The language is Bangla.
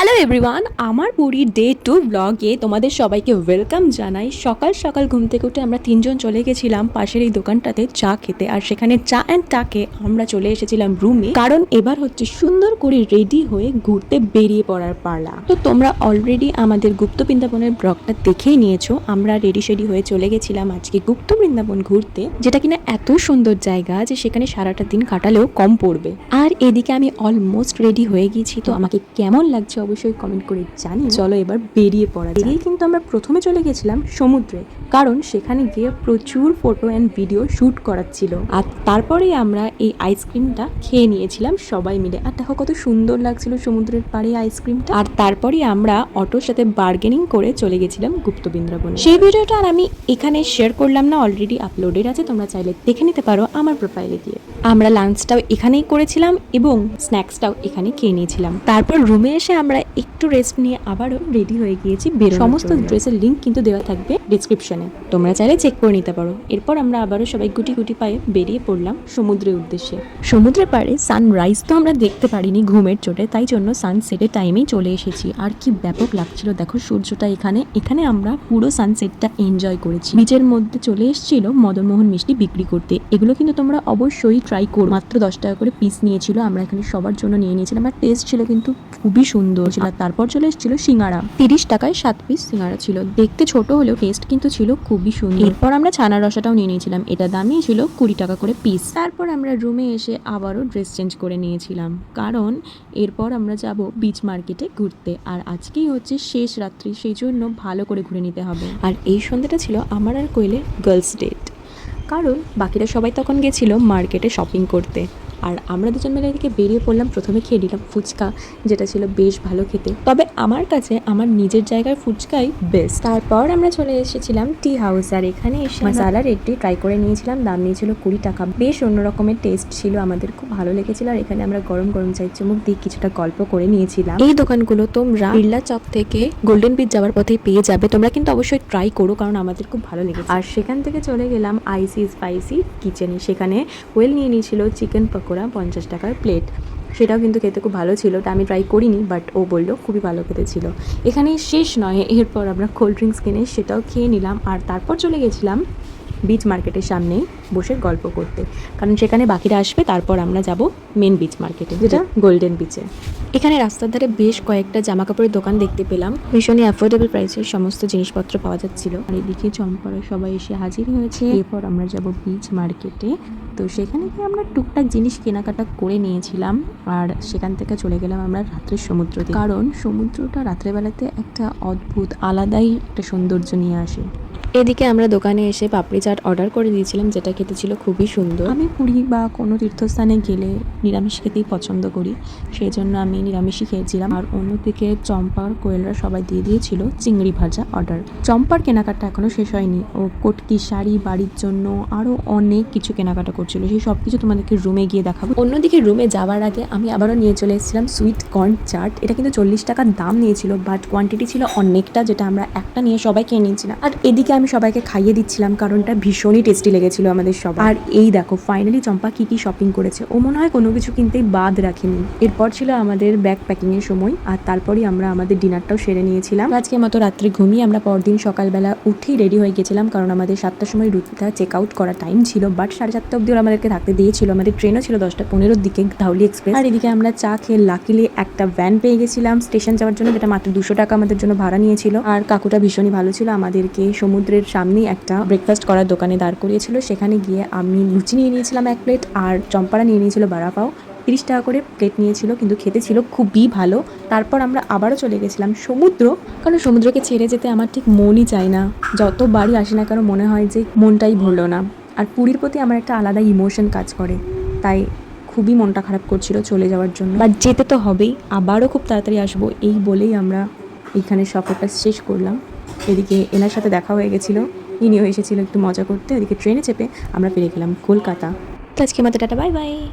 হ্যালো এভরিওয়ান আমার পুরীর ডে টু ব্লগে তোমাদের সবাইকে ওয়েলকাম জানাই। সকাল সকাল ঘুম থেকে উঠে আমরা তিনজন চলে গেছিলাম পাশের এই দোকানটাতে চা খেতে। আর সেখানে চা অ্যান্ড টাকে আমরা চলে এসেছিলাম রুমে কারণ এবার হচ্ছে সুন্দর করে রেডি হয়ে ঘুরতে বেরিয়ে পড়ার পালা। তো তোমরা অলরেডি আমাদের গুপ্ত বৃন্দাবনের ব্লগটা দেখেই নিয়েছো। আমরা রেডি সেডি হয়ে চলে গেছিলাম আজকে গুপ্ত বৃন্দাবন ঘুরতে। যেটা কিনা এত সুন্দর জায়গা যে সেখানে সারাটা দিন কাটালেও কম পড়বে। আর এদিকে আমি অলমোস্ট রেডি হয়ে গেছি। তো আমাকে কেমন লাগছে অবশ্যই কমেন্ট করে জানি চলো এবার বেরিয়ে পড়া বেরিয়ে কিন্তু আমরা প্রথমে চলে গেছিলাম সমুদ্রে কারণ সেখানে গিয়ে প্রচুর ফটো অ্যান্ড ভিডিও শ্যুট করার ছিল। আর তারপরেই আমরা এই আইসক্রিমটা খেয়ে নিয়েছিলাম সবাই মিলে। আর দেখো কত সুন্দর লাগছিল সমুদ্রের পাড়ে আইসক্রিমটা আর তারপরেই আমরা অটোর সাথে বার্গেনিং করে চলে গেছিলাম গুপ্ত বৃন্দাবনে। সেই ভিডিওটা আর আমি এখানে শেয়ার করলাম না অলরেডি আপলোডেড আছে তোমরা চাইলে দেখে নিতে পারো আমার প্রোফাইলে গিয়ে। আমরা লাঞ্চটাও এখানেই করেছিলাম এবং স্ন্যাক্সটাও এখানে খেয়ে নিয়েছিলাম। তারপর রুমে এসে আমরা একটু রেস্ট নিয়ে আবারও রেডি হয়ে গিয়েছি সমস্ত ড্রেসের লিঙ্ক কিন্তু দেওয়া থাকবে ডিসক্রিপশনে তোমরা চাইলে চেক করে নিতে পারো। এরপর আমরা আবারও সবাই গুটি গুটি পায়ে বেরিয়ে পড়লাম সমুদ্রের উদ্দেশ্যে। সমুদ্রের পাড়ে সানরাইজ তো আমরা দেখতে পারিনি ঘুমের চোটে তাই জন্য সানসেটের টাইমেই চলে এসেছি। আর কি ব্যাপক লাগছিল দেখো সূর্যটা এখানে। এখানে আমরা পুরো সানসেটটা এনজয় করেছি। বিচের মধ্যে চলে এসেছিল মদনমোহন মিষ্টি বিক্রি করতে। এগুলো কিন্তু তোমরা অবশ্যই ট্রাই করো। মাত্র দশ টাকা করে পিস নিয়েছিল আমরা এখানে সবার জন্য নিয়ে নিয়েছিলাম। আর টেস্ট ছিল কিন্তু খুবই সুন্দর। ছিল আর তারপর চলে এসেছিল সিঙ্গারা। তিরিশ টাকায় সাত পিস সিঙ্গারা ছিল। দেখতে ছোট হলেও টেস্ট কিন্তু ছিল খুবই সুন্দর। এরপর আমরা ছানার রসাটাও নিয়ে নিয়েছিলাম। এটা দামই ছিল কুড়ি টাকা করে পিস তারপর আমরা রুমে এসে আবারও ড্রেস চেঞ্জ করে নিয়েছিলাম। কারণ এরপর আমরা যাব বিচ মার্কেটে ঘুরতে। আর আজকেই হচ্ছে শেষ রাত্রি, সেই জন্য ভালো করে ঘুরে নিতে হবে। আর এই সন্ধ্যাটা ছিল আমার আর কোয়েলে গার্লস ডেট কারণ বাকিরা সবাই তখন গেছিল মার্কেটে শপিং করতে। আর আমরা দুজন মিলে এদিকে বেরিয়ে পড়লাম প্রথমে খেয়ে নিলাম ফুচকা যেটা ছিল বেশ ভালো খেতে। তবে আমার কাছে আমার নিজের জায়গার ফুচকাই বেস্ট তারপর আমরা চলে এসেছিলাম টি হাউস আর এখানে এসে মশালা রেডটি ট্রাই করে নিয়েছিলাম দাম নিয়েছিল কুড়ি টাকা। বেশ অন্য রকমের টেস্ট ছিল আমাদের খুব ভালো লেগেছিল আর এখানে আমরা গরম গরম চাই চুমুক দিয়ে কিছুটা গল্প করে নিয়েছিলাম। এই দোকানগুলো তোমরা বিড়লা চক থেকে গোল্ডেন বিচ যাওয়ার পথেই পেয়ে যাবে তোমরা কিন্তু অবশ্যই ট্রাই করো কারণ আমাদের খুব ভালো লেগেছে। আর সেখান থেকে চলে গেলাম আইসি স্পাইসি কিচেনে সেখানে ওয়েল নিয়ে নিয়েছিল চিকেন পকোড়া। পঞ্চাশ টাকার প্লেট সেটাও কিন্তু খেতে খুব ভালো ছিল, ওটা আমি ট্রাই করিনি বাট ও বলল খুবই ভালো খেতে ছিল এখানে শেষ নয়, এরপর আমরা কোল্ড ড্রিঙ্কস কিনে সেটাও খেয়ে নিলাম। আর তারপর চলে গেছিলাম বিচ মার্কেটের সামনেই বসে গল্প করতে। কারণ সেখানে বাকিরা আসবে তারপর আমরা যাব মেন বিচ মার্কেটে যেটা গোল্ডেন বিচে এখানে রাস্তার ধারে বেশ কয়েকটা জামা কাপড়ের দোকান দেখতে পেলাম। ভীষণই অ্যাফোর্ডেবল প্রাইসের সমস্ত জিনিসপত্র পাওয়া যাচ্ছিল। আর এদিকে চম্পারা সবাই এসে হাজির হয়েছে। এরপর আমরা যাব বিচ মার্কেটে তো সেখানে গিয়ে আমরা টুকটাক জিনিস কেনাকাটা করে নিয়েছিলাম। আর সেখান থেকে চলে গেলাম আমরা রাত্রের সমুদ্রতে কারণ সমুদ্রটা রাত্রেবেলাতে একটা অদ্ভুত আলাদাই একটা সৌন্দর্য নিয়ে আসে। এদিকে আমরা দোকানে এসে পাপড়ি চাট অর্ডার করে দিয়েছিলাম যেটা খেতে ছিল খুবই সুন্দর। আমি পুরী বা কোনো তীর্থস্থানে গেলে নিরামিষ খেতেই পছন্দ করি সেই জন্য আমি নিরামিষই খেয়েছিলাম। আর অন্যদিকে চম্পার কোয়েলরা সবাই দিয়ে দিয়েছিল চিংড়ি ভাজা অর্ডার চম্পার কেনাকাটা এখনও শেষ হয়নি ও কোটকি শাড়ি বাড়ির জন্য আরও অনেক কিছু কেনাকাটা করছিল। সেই সব কিছু তোমাদেরকে রুমে গিয়ে দেখাবো। অন্যদিকে রুমে যাওয়ার আগে আমি আবারও নিয়ে চলে এসেছিলাম সুইট কর্ন চাট। এটা কিন্তু চল্লিশ টাকার দাম নিয়েছিল বাট কোয়ান্টিটি ছিল অনেকটা যেটা আমরা একটা নিয়ে সবাই খেয়ে নিয়েছিলাম। আর এদিকে আমি সবাইকে খাইয়ে দিচ্ছিলাম কারণটা ভীষণই টেস্টি লেগেছিল আমাদের সবার। আর এই দেখো ফাইনালি চম্পা কি কি শপিং করেছে। ও মনে হয় কোনো কিছু কিনতেই বাদ রাখেনি। এরপর ছিল আমাদের ব্যাগ প্যাকিং এর সময়, আর তারপরই আমরা আমাদের ডিনারটাও সেরে নিয়েছিলাম। আজকে মতো রাত্রে ঘুমিয়ে আমরা পরদিন সকালবেলা উঠেই রেডি হয়ে গেছিলাম, কারণ আমাদের সাতটার সময় রুটিটা চেক আউট করার টাইম ছিল বাট সাড়ে সাতটা অব্দি ওরা আমাদেরকে থাকতে দিয়েছিল। আমাদের ট্রেনও ছিল দশটা পনেরোর দিকে ধাউলি এক্সপ্রেস আর এদিকে আমরা চা খেয়ে লাকিলি একটা ভ্যান পেয়ে গেছিলাম স্টেশন যাওয়ার জন্য, যেটা মাত্র দুশো টাকা আমাদের জন্য ভাড়া নিয়েছিল। আর কাকুটা ভীষণই ভালো ছিল, আমাদেরকে সমুদ্রের সামনেই একটা ব্রেকফাস্ট করার দোকানে দাঁড় করিয়েছিল। সেখানে গিয়ে আমি লুচি নিয়ে নিয়েছিলাম এক প্লেট আর চম্পারা নিয়ে নিয়েছিল বাড়া পাও তিরিশ টাকা করে প্লেট নিয়েছিল, কিন্তু খেতে ছিল খুবই ভালো। তারপর আমরা আবারও চলে গেছিলাম সমুদ্র। কারণ সমুদ্রকে ছেড়ে যেতে আমার ঠিক মনই চায় না। যতবারই আসি না কেন মনে হয় যে মনটাই ভরলো না। আর পুরীর প্রতি আমার একটা আলাদা ইমোশন কাজ করে। তাই খুবই মনটা খারাপ করছিল চলে যাওয়ার জন্য। বাট যেতে তো হবেই। আবারও খুব তাড়াতাড়ি আসব, এই বলেই আমরা এইখানে সফরটা শেষ করলাম। এদিকে এনার সাথে দেখা হয়ে গেছিল। ইনিও এসেছিল একটু মজা করতে। ওদিকে ট্রেনে চেপে আমরা ফিরে গেলাম কলকাতা। আজকে মতো টাটা, বাই বাই।